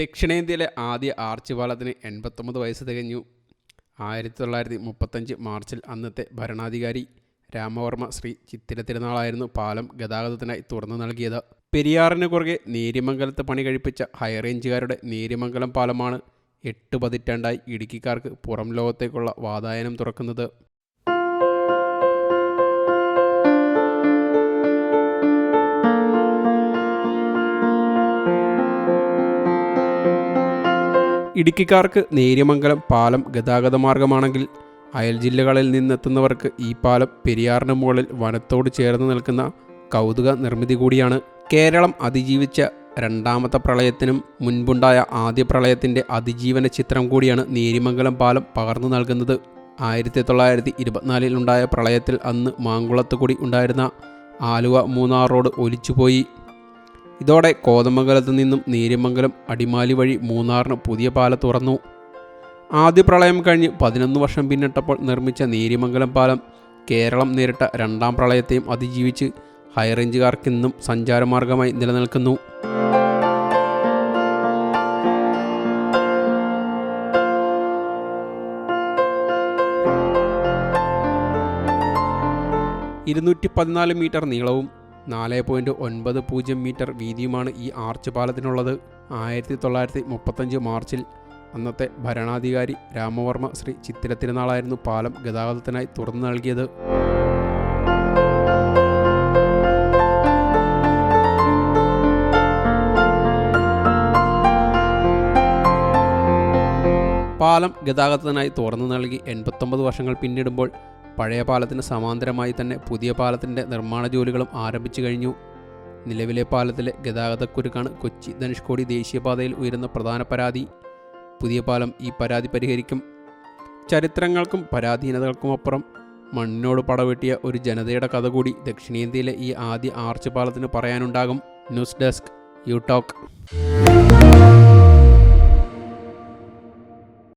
ദക്ഷിണേന്ത്യയിലെ ആദ്യ ആർച്ച് പാലത്തിന് എൺപത്തൊമ്പത് വയസ്സ് തികഞ്ഞു. ആയിരത്തി തൊള്ളായിരത്തി മുപ്പത്തഞ്ച് മാർച്ചിൽ അന്നത്തെ ഭരണാധികാരി രാമവർമ്മ ശ്രീ ചിത്തിര തിരുനാളായിരുന്നു പാലം ഗതാഗതത്തിനായി തുറന്നു നൽകിയത്. പെരിയാറിന് കുറുകെ നേര്യമംഗലത്ത് പണി കഴിപ്പിച്ച ഹൈറേഞ്ചുകാരുടെ നേര്യമംഗലം പാലമാണ് എട്ട് പതിറ്റാണ്ടായി ഇടുക്കിക്കാർക്ക് പുറം ലോകത്തേക്കുള്ള വാതായനം തുറക്കുന്നത്. ഇടുക്കിക്കാർക്ക് നേര്യമംഗലം പാലം ഗതാഗത മാർഗമാണെങ്കിൽ അയൽ ജില്ലകളിൽ നിന്നെത്തുന്നവർക്ക് ഈ പാലം പെരിയാറിന് മുകളിൽ വനത്തോട് ചേർന്ന് നിൽക്കുന്ന കൗതുക നിർമ്മിതി കൂടിയാണ്. കേരളം അതിജീവിച്ച രണ്ടാമത്തെ പ്രളയത്തിനും മുൻപുണ്ടായ ആദ്യ പ്രളയത്തിന്റെ അതിജീവന ചിത്രം കൂടിയാണ് നേര്യമംഗലം പാലം പകർന്നു നൽകുന്നത്. ആയിരത്തി തൊള്ളായിരത്തി ഇരുപത്തിനാലിലുണ്ടായ പ്രളയത്തിൽ അന്ന് മാങ്കുളത്ത് കൂടി ഉണ്ടായിരുന്ന ആലുവ മൂന്നാർ റോഡ് ഒലിച്ചുപോയി. ഇതോടെ കോതമംഗലത്ത് നിന്നും നേര്യമംഗലം അടിമാലി വഴി മൂന്നാറിന് പുതിയ പാലം തുറന്നു. ആദ്യ പ്രളയം കഴിഞ്ഞ് പതിനൊന്ന് വർഷം പിന്നിട്ടപ്പോൾ നിർമ്മിച്ച നേര്യമംഗലം പാലം കേരളം നേരിട്ട രണ്ടാം പ്രളയത്തെയും അതിജീവിച്ച് ഹൈറേഞ്ചുകാർക്ക് ഹൈറേഞ്ചുകാർക്കിന്നും സഞ്ചാരമാർഗമായി നിലനിൽക്കുന്നു. ഇരുന്നൂറ്റി പതിനാല് മീറ്റർ നീളവും നാല് പോയിന്റ് ഒൻപത് പൂജ്യം മീറ്റർ വീതിയുമാണ് ഈ ആർച്ച് പാലത്തിനുള്ളത്. ആയിരത്തി തൊള്ളായിരത്തി മുപ്പത്തഞ്ച് മാർച്ചിൽ അന്നത്തെ ഭരണാധികാരി രാമവർമ്മ ശ്രീ ചിത്തിര തിരുനാളായിരുന്നു പാലം ഗതാഗതത്തിനായി തുറന്നു നൽകിയത്. പാലം ഗതാഗതത്തിനായി തുറന്നു നൽകി എൺപത്തൊമ്പത് വർഷങ്ങൾ പിന്നിടുമ്പോൾ പഴയ പാലത്തിന് സമാന്തരമായി തന്നെ പുതിയ പാലത്തിന്റെ നിർമ്മാണ ജോലികളും ആരംഭിച്ചു കഴിഞ്ഞു. നിലവിലെ പാലത്തിലെ ഗതാഗതക്കുരുക്കാണ് കൊച്ചി ധനുഷ്കോടി ദേശീയപാതയിൽ ഉയരുന്ന പ്രധാന പരാതി. പുതിയ പാലം ഈ പരാതി പരിഹരിക്കും. ചരിത്രങ്ങൾക്കും പരാധീനതകൾക്കുമപ്പുറം മണ്ണിനോട് പടവെട്ടിയ ഒരു ജനതയുടെ കഥ കൂടി ദക്ഷിണേന്ത്യയിലെ ഈ ആദ്യ ആർച്ച് പാലത്തിന് പറയാനുണ്ടാകും. News desk you talk.